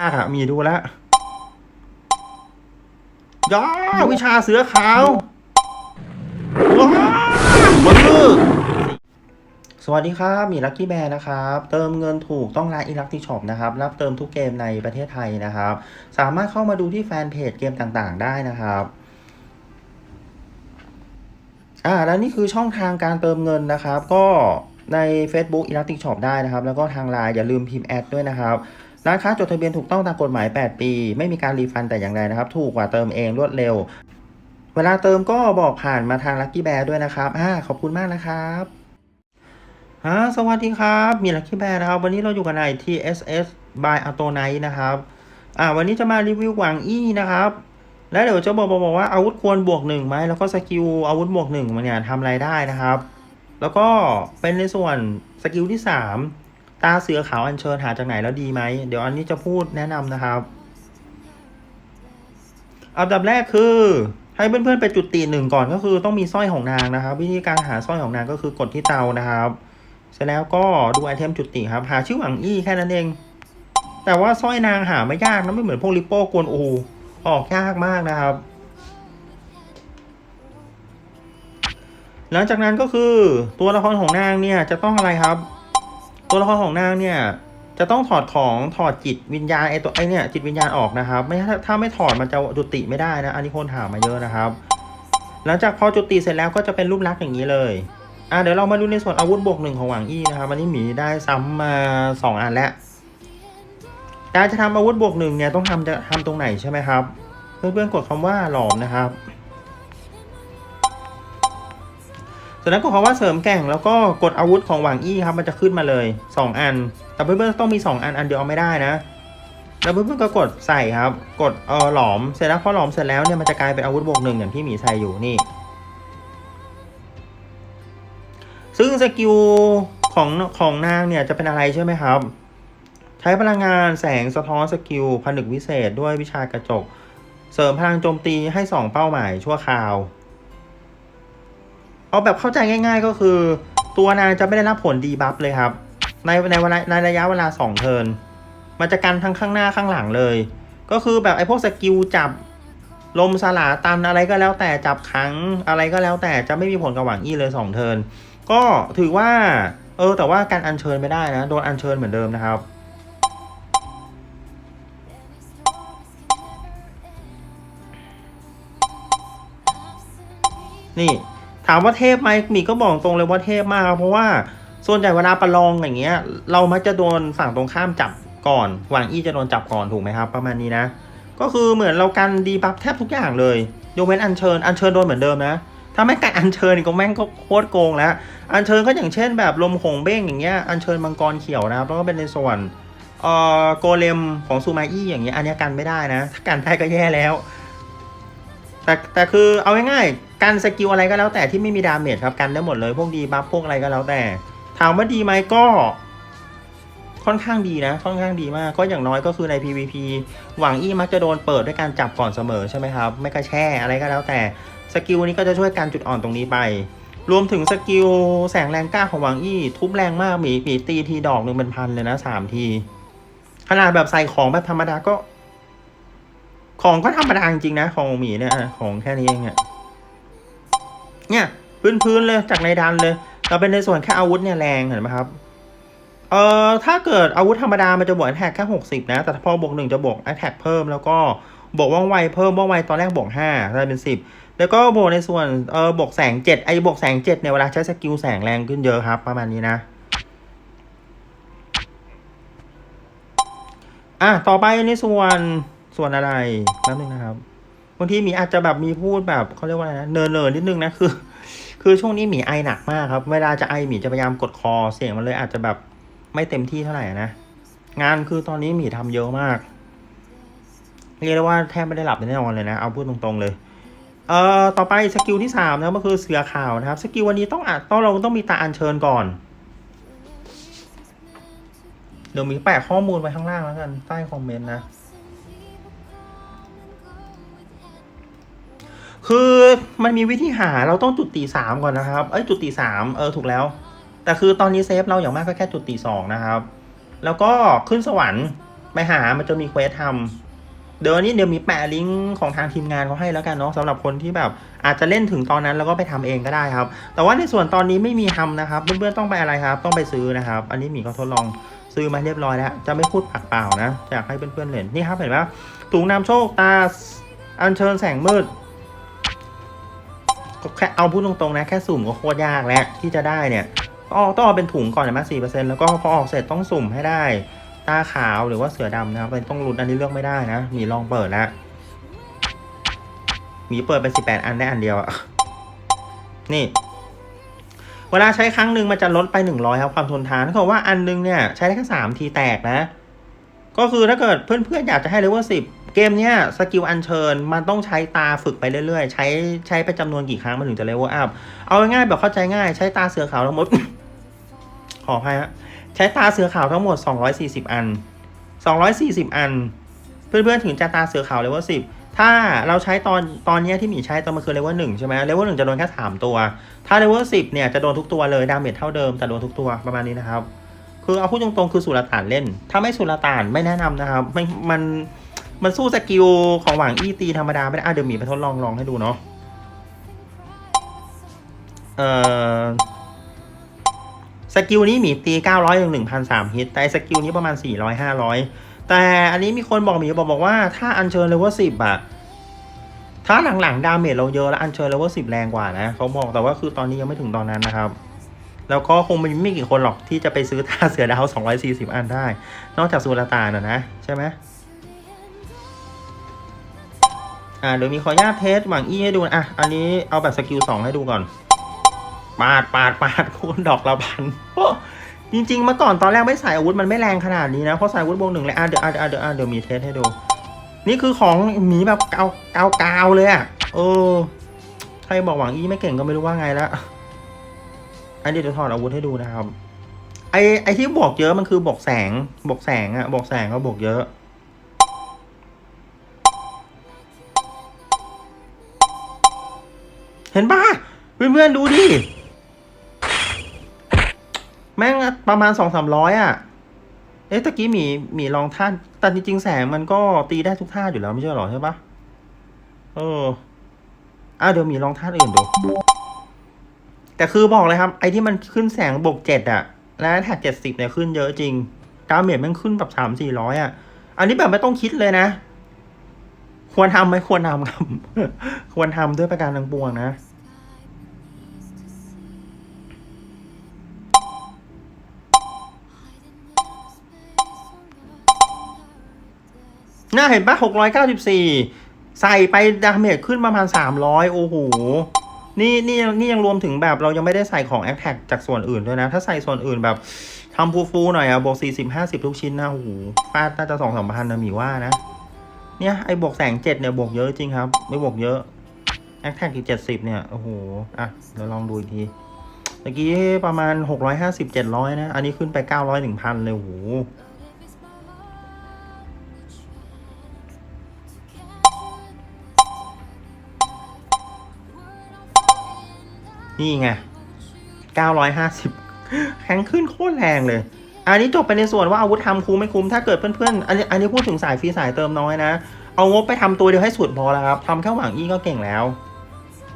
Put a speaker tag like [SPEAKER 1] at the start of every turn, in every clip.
[SPEAKER 1] ยากอะมีดูแล้วย่าวิชาเสือขาวว้าวบนมือสวัสดีครับ มีลัคกี้แบร์นะครับ เติมเงินถูกต้องร้านอีลักที่ช็อปนะครับ รับเติมทุกเกมในประเทศไทยนะครับ สามารถเข้ามาดูที่แฟนเพจเกมต่างๆ ได้นะครับอ่าแล้วนี่คือช่องทางการเติมเงินนะครับ ก็ใน Facebook Elastic Shop ได้นะครับ แล้วก็ทางไลน์อย่าลืมพิมพ์แอดด้วยนะครับ ร้านค้าจดทะเบียนถูกต้องตามกฎหมาย 8 ปี ไม่มีการรีฟันแต่อย่างใดนะครับ ถูกกว่าเติมเองรวดเร็ว เวลาเติมก็บอกผ่านมาทาง Lucky Bear ด้วยนะครับอ่าขอบคุณมากนะครับอ่าสวัสดีครับ มี Lucky Bear นะครับ วันนี้เราอยู่กันใน TSS by a t o n i t นะครับอ่าวันนี้จะมารีวิวหวังอี้นะครับ แล้วเดี๋ยวจะบอกบอกบอกว่าอาวุธควรบวกหนึ่งไหมแล้วก็สกิลอาวุธบวกหนึ่งมันเนี่ยทำอะไรได้นะครับ แล้วก็เป็นในส่วนสกิลที่สาม ตาเสือขาวอัญเชิญหาจากไหนแล้วดีไหม เดี๋ยวอันนี้จะพูดแนะนำนะครับ อันดับแรกคือ ให้เพื่อนๆไปจุดตีหนึ่งก่อนก็คือต้องมีสร้อยของนางนะครับ วิธีการหาสร้อยของนางก็คือกดที่เตานะครับ เสร็จแล้วก็ดูไอเทมจุดติครับ หาชื่อหวังอี้แค่นั้นเอง แต่ว่าสร้อยนางหาไม่ยากนะไม่เหมือนพวกลิปโป้กวนอูออกยากมากนะครับ หลังจากนั้นก็คือตัวละครของนางเนี่ยจะต้องอะไรครับ ตัวละครของนางเนี่ย จะต้องถอดของถอดจิตวิญญาณไอตัวไอเนี่ยจิตวิญญาณออกนะครับ ไม่ถ้าถ้าไม่ถอดมันจะจุติไม่ได้นะอันนี้คนถามมาเยอะนะครับ หลังจากพอจุติเสร็จแล้วก็จะเป็นรูปลักษณ์อย่างนี้เลยอะเดี๋ยวเรามาดูในส่วนอาวุธบวกหนึ่งของหวังอี้นะครับวันนี้หมีได้ซ้ำมาสองอันแล้วการจะทำอาวุธบวกหนึ่งเนี่ยต้องทำจะทำตรงไหนใช่ไหมครับ เพื่อนๆกดคำว่าหลอมนะครับ จากนั้นกดคำว่าเสริมแก่งแล้วก็กดอาวุธของหวังอี้ครับมันจะขึ้นมาเลย 2 อัน แต่เพื่อนๆต้องมี 2 อันอันเดียวเอาไม่ได้นะ แล้วเพื่อนๆก็กดใส่ครับ กดเออหลอมเสร็จแล้วพอหลอมเสร็จแล้วเนี่ยมันจะกลายเป็นอาวุธบวกหนึ่งอย่างที่หมีใส่อยู่นี่ ซึ่งสกิลของของนางเนี่ยจะเป็นอะไรใช่ไหมครับ ใช้พลังงานแสงสะท้อนสกิลผนึกวิเศษด้วยวิชากระจก เสริมพลังโจมตีให้สองเป้าหมายชั่วคราว เอาแบบเข้าใจง่าย ๆ ก็คือ ตัวนางจะไม่ได้รับผลดีบัฟเลยครับ ในในเวลาในระยะเวลาสองเทิร์นมันจะกันทั้งข้างหน้าข้างหลังเลย ก็คือแบบไอ้พวกสกิลจับลมสลาตันอะไรก็แล้วแต่จับขังอะไรก็แล้วแต่จะไม่มีผลกับหวังอี้เลยสองเทิร์นก็ถือว่า เออ แต่ว่าการอัญเชิญไม่ได้นะ โดนอัญเชิญเหมือนเดิมนะครับ นี่ ถามว่าเทพไหมหมีก็บอกตรงเลยว่าเทพมากเพราะว่าส่วนใหญ่เวลาประลองอย่างเงี้ย เรามักจะโดนฝั่งตรงข้ามจับก่อนหวังอี้จะโดนจับก่อนถูกไหมครับ ประมาณนี้นะ ก็คือเหมือนเรากันดีบัฟแทบทุกอย่างเลยยกเว้นอัญเชิญอัญเชิญโดนเหมือนเดิมนะถ้าไม่การอัญเชิญก็แม่งก็โคตรโกงแล้ว อัญเชิญก็อย่างเช่นแบบลมหงเบ้งอย่างเงี้ยอัญเชิญมังกรเขียวนะครับแล้วก็เป็นในส่วนเอ่อโกเลมของซูมาอี้อย่างเงี้ยอันนี้กันไม่ได้นะ ถ้ากันได้ก็แย่แล้ว แต่แต่คือเอาง่ายๆ การสกิลอะไรก็แล้วแต่ที่ไม่มีดาเมจครับกันได้หมดเลย พวกดีบัฟพวกอะไรก็แล้วแต่ ถามว่าดีไหมก็ ค่อนข้างดีนะ ค่อนข้างดีมาก ก็อย่างน้อยก็คือใน PVP หวังอี้มักจะโดนเปิดด้วยการจับก่อนเสมอใช่ไหมครับ ไม่กระแช่อะไรก็แล้วแต่ สกิลนี้ก็จะช่วยการจุดอ่อนตรงนี้ไป รวมถึงสกิลแสงแรงกล้าของหวังอี้ทุบแรงมากหมีหมีตีทีดอกหนึ่งเป็นพันเลยนะสามที ขนาดแบบใส่ของแบบธรรมดาก็ ของก็ธรรมดาจริงๆนะ ของหมีเนี่ยของแค่นี้เองอะ เนี่ยพื้นๆเลยจากในดันเลย เราเป็นในส่วนแค่อาวุธเนี่ยแรงเห็นไหมครับเอ่อถ้าเกิดอาวุธธรรมดา มันจะบวกแอท็กแค่หกสิบนะ แต่พอบวกหนึ่งจะบวกแอท็กเพิ่มแล้วก็บวกว่องไวเพิ่มว่องไวตอนแรกบวกห้าได้เป็นสิบแล้วก็บวกในส่วนเอ่อบวกแสงเจ็ดไอ้บวกแสงเจ็ดเนี่ยเวลาใช้สกิลแสงแรงขึ้นเยอะครับ ประมาณนี้นะอะต่อไปในส่วนส่วนอะไรแป๊บนึงนะครับางทีหมีอาจจะแบบมีพูดแบบเขาเรียกว่าอะไรนะเนินเนินๆนิดนึงนะคือ คือช่วงนี้หมีไอหนักมากครับ เวลาจะไอหมีจะพยายามกดคอเสียงมันเลยอาจจะแบบไม่เต็มที่เท่าไหร่นะงานคือตอนนี้หมีทำเยอะมากเรียกได้ว่าแทบไม่ได้หลับแน่นอนเลยนะเอาพูดตรงๆเลยเอ่อต่อไปสกิลที่สามนะก็คือเสือขาวนะครับสกิลวันนี้ต้องอะต้องเราต้องมีตาอัญเชิญก่อนเดี๋ยวมีแปะข้อมูลไว้ข้างล่างแล้วกันใต้คอมเมนต์นะ คือมันมีวิธีหาเราต้องจุดตีสามก่อนนะครับเอ้ยจุดตีสามเออถูกแล้ว แต่คือตอนนี้เซฟเราอย่างมากก็แค่จุดตีสองนะครับ แล้วก็ขึ้นสวรรค์ไปหามันจะมีเควสทำเดี๋ยวนี้เดี๋ยวมีแปะลิงก์ของทางทีมงานเขาให้แล้วกันเนาะสำหรับคนที่แบบอาจจะเล่นถึงตอนนั้นแล้วก็ไปทำเองก็ได้ครับ แต่ว่าในส่วนตอนนี้ไม่มีทำนะครับเพื่อนๆต้องไปอะไรครับ ต้องไปซื้อนะครับ อันนี้หมีก็ทดลองซื้อมาเรียบร้อยแล้ว จะไม่พูดปากเปล่านะอยากให้เพื่อนๆเห็นนี่ครับเห็นปะถุงนำโชคตาอัญเชิญแสงมืด แค่เอาพูดตรงๆนะ แค่สุ่มก็โคตรยากแล้วที่จะได้เนี่ยต้องเอาต้องเอาเป็นถุงก่อนนะสี่เปอร์เซ็นต์แล้วก็พอออกเสร็จต้องสุ่มให้ได้ ตาขาวหรือว่าเสือดำนะครับต้องลุ้นอันนี้เลือกไม่ได้นะ มีลองเปิดแล้วมีเปิดไปสิบแปดอันได้อันเดียวอะนี่ เวลาใช้ครั้งหนึ่งมันจะลดไปหนึ่งร้อยครับความทนทานถ้าเกิดว่าอันหนึงเนี่ยใช้ได้แค่สามทีแตกนะ ก็คือถ้าเกิดเพื่อนๆอยากจะให้เลเวลสิบ เกมเนี้ยสกิลอัญเชิญมันต้องใช้ตาฝึกไปเรื่อยๆ ใช้ใช้ไปจำนวนกี่ครั้งมันถึงจะเลเวลอัพเอาง่ายๆแบบเข้าใจง่าย ใช้ตาเสือขาวทั้งหมด ขออภัยฮะใช้ตาเสือขาวทั้งหมด 240 อัน 240 อัน เพื่อนๆถึงจะตาเสือขาวเลเวล10ถ้าเราใช้ตอนตอนเนี้ยที่หมีใช้ตอนมันคือเลเวลหนึ่งใช่ไหมเลเวลหนึ่งจะโดนแค่สามตัว ถ้าเลเวลสิบเนี่ยจะโดนทุกตัวเลยดาเมจเท่าเดิมแต่โดนทุกตัวประมาณนี้นะครับ คือเอาพูดตรงๆคือสุลต่านเล่น ถ้าไม่สุลต่านไม่แนะนำนะครับไม่มัน มันสู้สกิลของหวังอี้ตีธรรมดาไม่ได้อะเดี๋ยวหมีไปทดลองลองให้ดูเนาะเอ่อสกิลนี้หมีตี 900ถึง1,003ฮิตแต่สกิลนี้ประมาณ 400 500 แต่อันนี้มีคนบอกหมีบอกบอกว่าถ้าอัญเชิญเลเวล10อะถ้าหลังๆ ดาเมจเราเยอะแล้วอัญเชิญเลเวล10 แรงกว่านะเขาบอกแต่ว่าคือตอนนี้ยังไม่ถึงตอนนั้นนะครับ แล้วก็คงไม่ไม่กี่คนหรอกที่จะไปซื้อท่าเสือดาว 240 อันได้ นอกจากสุลต่านนะนะ ใช่ไหม อ่าเดี๋ยวมีขออนุญาตเทสหวังอี้ให้ดูนะอะอันนี้เอาแบบสกิล2ให้ดูก่อน ปาดปาดปาดคูณดอกละพันจริงๆเมื่อก่อนตอนแรกไม่ใส่อาวุธมันไม่แรงขนาดนี้นะเพราะใส่อาวุธวกหนึ่งเลยอะเดี๋ยวอะเดี๋ยวอะเดี๋ยวอะเดี๋ยวมีเทสให้ดู นี่คือของหมีแบบเกาเกาเกาเลยอะเออใครบอกหวังอี้ไม่เก่งก็ไม่รู้ว่าไงละอันนี้เดี๋ยวถอดอาวุธให้ดูนะครับไอไอที่บวกเยอะมันคือบวกแสงบวกแสงอะบวกแสงก็บวกเยอะ เห็นปะเพื่อนๆดูดิ แม่งประมาณสองสามร้อยอะ เอ๊ะตะกี้หมีหมีลองท่าน แต่จริงๆแสงมันก็ตีได้ทุกท่าอยู่แล้วไม่ใช่หรอใช่ปะเอออะเดี๋ยวหมีลองท่าอื่นดู แต่คือบอกเลยครับ ไอ้ที่มันขึ้นแสงบวกเจ็ดอะ แล้วแท็กเจ็ดสิบเนี่ยขึ้นเยอะจริง ดาเมจมันขึ้นแบบสามสี่ร้อยอะ อันนี้แบบไม่ต้องคิดเลยนะ ควรทำไหมควรทำครับ ควรทำด้วยประการทั้งปวงนะ น่าเห็นปะหกร้อยเก้าสิบสี่ใส่ไปดาเมจขึ้นประมาณสามร้อยโอ้โห นี่นี่ยังนี่ยังรวมถึงแบบเรายังไม่ได้ใส่ของแอคแท็กจากส่วนอื่นด้วยนะ ถ้าใส่ส่วนอื่นแบบทำฟูฟูหน่อยอะบวกสี่สิบห้าสิบทุกชิ้นนะโอ้โหฟาดน่าจะสองสามพันนะมีว่านะ เนี่ยไอ้บวกแสงเจ็ดเนี่ยบวกเยอะจริงครับ ไม่บวกเยอะแอคแท็กอีกเจ็ดสิบเนี่ย โอ้โห อะ เดี๋ยวลองดูอีกทีเมื่อกี้ประมาณหกร้อยห้าสิบเจ็ดร้อยนะ อันนี้ขึ้นไปเก้าร้อยหนึ่งพันเลยโอ้โหนี่ไง 950 แข็งขึ้นโคตรแรงเลย อันนี้จบไปในส่วนว่าอาวุธทำคุ้มไม่คุ้มถ้าเกิดเพื่อนๆอันนี้อันนี้พูดถึงสายฟรีสายเติมน้อยนะ เอางบไปทำตัวเดียวให้สุดพอแล้วครับทำแค่หวังอี้ก็เก่งแล้ว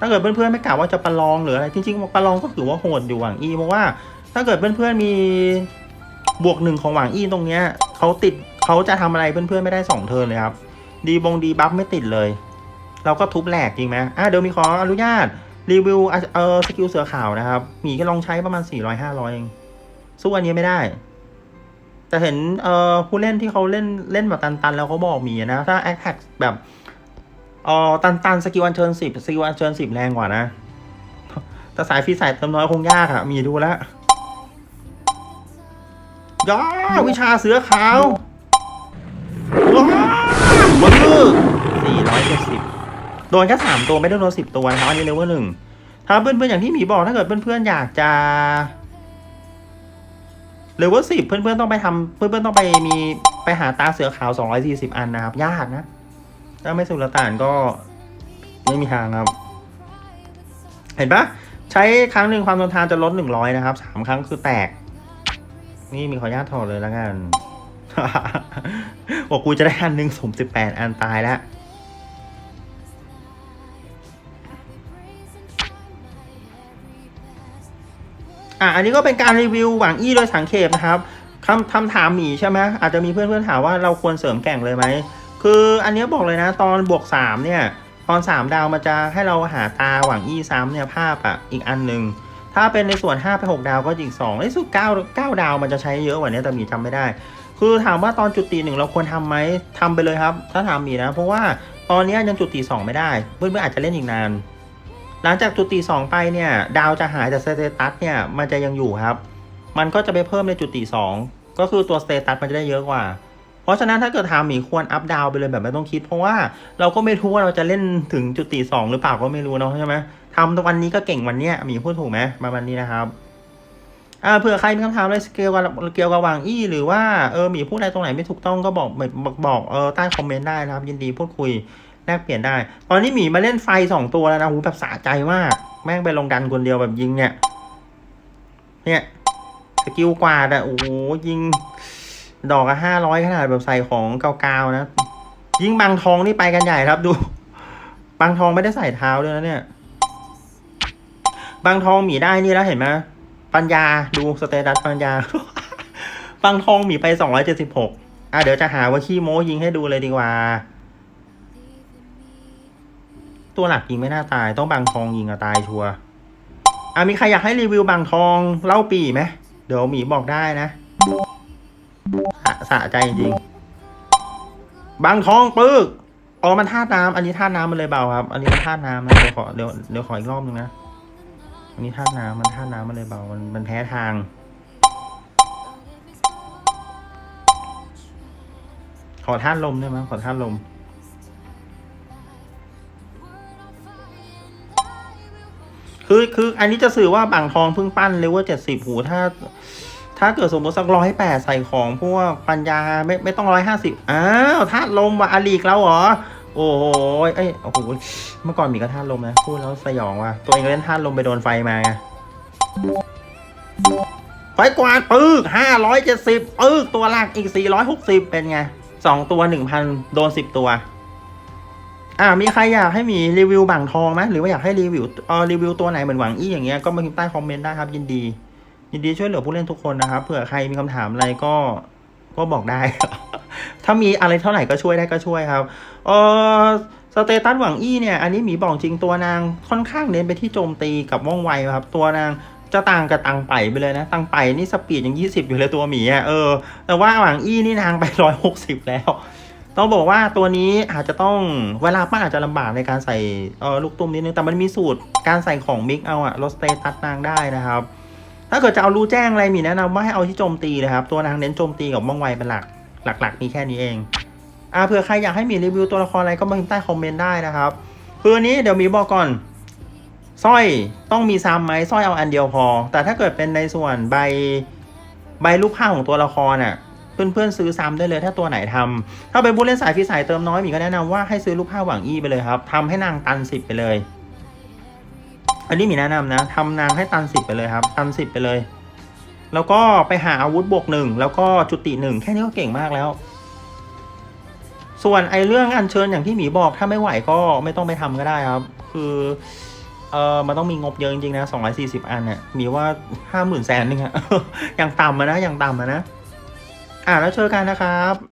[SPEAKER 1] ถ้าเกิดเพื่อนๆไม่กล่าวว่าจะประลองหรืออะไรจริงๆประลองก็ถือว่าโหดอยู่หวังอี้เพราะว่า ถ้าเกิดเพื่อนๆมีบวกหนึ่งของหวังอี้ตรงเนี้ยเขาติดเขาจะทำอะไรเพื่อนๆไม่ได้สองเทิร์นเลยครับดีบงดีบัฟไม่ติดเลย เราก็ทุบแหลกจริงไหมอะเดี๋ยวมีขออนุญาตรีวิวเออสกิลเสือขาวนะครับหมีก็ลองใช้ประมาณ400 500เองสู้อันนี้ไม่ได้ แต่เห็นเอ่อผู้เล่นที่เขาเล่นเล่นแบบตันๆ แล้วเขาบอกมีนะ ถ้าแอคแท็กแบบเอ่อตันๆสกิลอันเชิญสิบสกิลอันเชิญสิบแรงกว่านะแต่สายฟรีสายเติมน้อยคงยากอะมีดูแล้วย่าวิชาเสือขาวว้าวบนมือสี่ร้อยเจ็ดสิบโดนแค่สามตัวไม่ได้โดนสิบตัวนะครับอันนี้เลเวลหนึ่งถ้าเพื่อนๆอย่างที่หมีบอกถ้าเกิดเพื่อนๆอยากจะ เลเวลสิบเพื่อนๆต้องไปทำเพื่อนๆต้องไปมีไปหาตาเสือขาวสองร้อยสี่สิบอันนะครับ ยากนะ ถ้าไม่สุลต่านก็ ไม่มีทางครับ เห็นปะใช้ครั้งหนึ่งความทนทานจะลดหนึ่งร้อยนะครับสามครั้งคือแตก นี่มีขออนุญาตถอดเลยแล้วกันบอกกูจะได้อันหนึ่งสมสิบแปดอันตายแล้ว อะอันนี้ก็เป็นการรีวิวหวังอี้โดยสังเขปนะครับคำคำถามหมีใช่ไหมอาจจะมีเพื่อนๆถามว่าเราควรเสริมแก่งเลยไหม คืออันนี้บอกเลยนะ ตอนบวกสามเนี่ย ตอนสามดาวมันจะให้เราหาตาหวังอี้ซ้ำเนี่ยภาพอะอีกอันหนึ่งถ้าเป็นในส่วน5ไป6ดาวก็อีก2ไอ้สุด9 9ดาวมันจะใช้เยอะกว่านี้แต่หมีจำไม่ได้ คือถามว่าตอนจุดตีหนึ่งเราควรทำไหมทำไปเลยครับ ถ้าถามหมีนะ เพราะว่าตอนนี้ยังจุดตีสองไม่ได้เพื่อนๆอาจจะเล่นอีกนาน หลังจากจุดตีสองไปเนี่ย ดาวจะหายแต่สเตตัสเนี่ย มันจะยังอยู่ครับ มันก็จะไปเพิ่มในจุดตีสองก็คือตัวสเตตัสมันจะได้เยอะกว่า เพราะฉะนั้นถ้าเกิดถามหมีควรอัพดาวไปเลยแบบไม่ต้องคิด เพราะว่าเราก็ไม่รู้ว่าเราจะเล่นถึงจุดตีสองหรือเปล่าก็ไม่รู้เนาะใช่ไหมทำวันนี้ก็เก่งวันเนี้ยหมีพูดถูกไหมมาวันนี้นะครับ อ่าเผื่อใครมีคำถามอะไรเกี่ยวกับเกี่ยวกับวางอี้หรือว่าเออหมีพูดอะไรตรงไหนไม่ถูกต้องก็บอกบอกบอกเออใต้คอมเมนต์ได้นะครับ ยินดีพูดคุยแลกเปลี่ยนได้ ตอนนี้หมีมาเล่นไฟสองตัวแล้วนะหูแบบสะใจมาก แม่งไปลงดันคนเดียวแบบยิงเนี่ย เนี่ยสกิลกวาดอะโอ้โหยิง ดอกอะห้าร้อยขนาดแบบใส่ของเกาๆนะ ยิงบางทองนี่ไปกันใหญ่ครับดูบางทองไม่ได้ใส่เท้าด้วยนะเนี่ยบางทองหมีได้นี่แล้วเห็นไหม ปัญญาดูสเตตัสปัญญาบางทองหมีไปสองร้อยเจ็ดสิบหกอะเดี๋ยวจะหาว่าขี้โม้ยิงให้ดูเลยดีกว่า ตัวหลักยิงไม่น่าตาย ต้องบางทองยิงอะตายชัวร์อะมีใครอยากให้รีวิวบางทองเล่าปีไหมเดี๋ยวหมีบอกได้นะสะสะใจจริงบางทองปึกอ๋อมันท่าน้ำอันนี้ท่าน้ำมันเลยเบาครับ อันนี้มันท่าน้ำนะเดี๋ยวขอเดี๋ยวเดี๋ยวขออีกรอบนึงนะ อันนี้ท่าตุน้ำมันท่าตุน้ำมันเลยเบา มันมันแพ้ทาง ขอท่าตุลมได้ไหมขอท่าตุลม คือคือ อันนี้จะสื่อว่าบางทองเพิ่งปั้นเลเวลเจ็ดสิบหูถ้า ถ้าเกิดสมมติสักร้อยแปดใส่ของพวกปัญญาไม่ไม่ต้องร้อยห้าสิบอ้าวธาตุลมว่ะอลีกแล้วเหรอ โอ้โหเอ้ยโอ้โหเมื่อก่อนมีก็ธาลมนะพูดแล้วสยองว่ะตัวเองเล่นธาลมไปโดนไฟมาไงไฟกวาดปึ๊กห้าร้อยเจ็ดสิบปึ๊กตัวหลักอีกสี่ร้อยหกสิบเป็นไงสองตัวหนึ่งพันโดนสิบตัว อ่า มีใครอยากให้มีรีวิวบางทองไหมหรือว่าอยากให้รีวิวเออรีวิวตัวไหนเหมือนหวังอี้อย่างเงี้ยก็มาพิมพ์ใต้คอมเมนต์ได้ครับ ยินดี ยินดีช่วยเหลือผู้เล่นทุกคนนะครับเผื่อใครมีคำถามอะไรก็ก็บอกได้ ถ้ามีอะไรเท่าไหร่ก็ช่วยได้ก็ช่วยครับเออสเตตัสหวังอี้เนี่ย อันนี้หมีบอกจริงตัวนางค่อนข้างเน้นไปที่โจมตีกับว่องไวครับ ตัวนางจะต่างกับตังไปไปเลยนะตังไปนี่สปีดยังยี่สิบอยู่เลยตัวหมีอะเออแต่ว่าหวังอี้นี่นางไปร้อยหกสิบแล้ว ต้องบอกว่าตัวนี้อาจจะต้องเวลาปั้นอาจจะลำบากในการใส่เออลูกตุ้มนิดนึงแต่มันมีสูตรการใส่ของมิกเอาอะลดสเตตัสนางได้นะครับ ถ้าเกิดจะเอารู้แจ้งอะไรมีแนะนำว่าให้เอาที่โจมตีเลยครับตัวนางเน้นโจมตีกับว่องไวเป็นหลัก หลักๆ มีแค่นี้เองอ่าเผื่อใครอยากให้มีรีวิวตัวละครอะไรก็มาพิมพ์ใต้คอมเมนต์ได้นะครับคืออันนี้เดี๋ยวมีบอกก่อนสร้อยต้องมีซ้ำไหมสร้อยเอาอันเดียวพอ แต่ถ้าเกิดเป็นในส่วนใบใบรูปภาพของตัวละครน่ะเพื่อนๆซื้อซ้ำได้เลยถ้าตัวไหนทำถ้าเป็นผู้เล่นสายฟีสายเติมน้อยมีก็แนะนำว่าให้ซื้อรูปภาพหวังอี้ไปเลยครับทำให้นางตันสิบไปเลย อันนี้มีแนะนำนะทำนางให้ตันสิบไปเลยครับ ตันสิบไปเลย แล้วก็ไปหาอาวุธบวกหนึ่งแล้วก็จุติหนึ่งแค่นี้ก็เก่งมากแล้ว ส่วนไอเรื่องอัญเชิญอย่างที่หมีบอกถ้าไม่ไหวก็ไม่ต้องไปทำก็ได้ครับ คือเออมันต้องมีงบเยอะจริงๆนะสองร้อยสี่สิบอันเนี่ยมีว่าห้าหมื่นแสนนึงอะอย่างต่ำอะนะอย่างต่ำอะนะ อ่าแล้วเจอกันนะครับ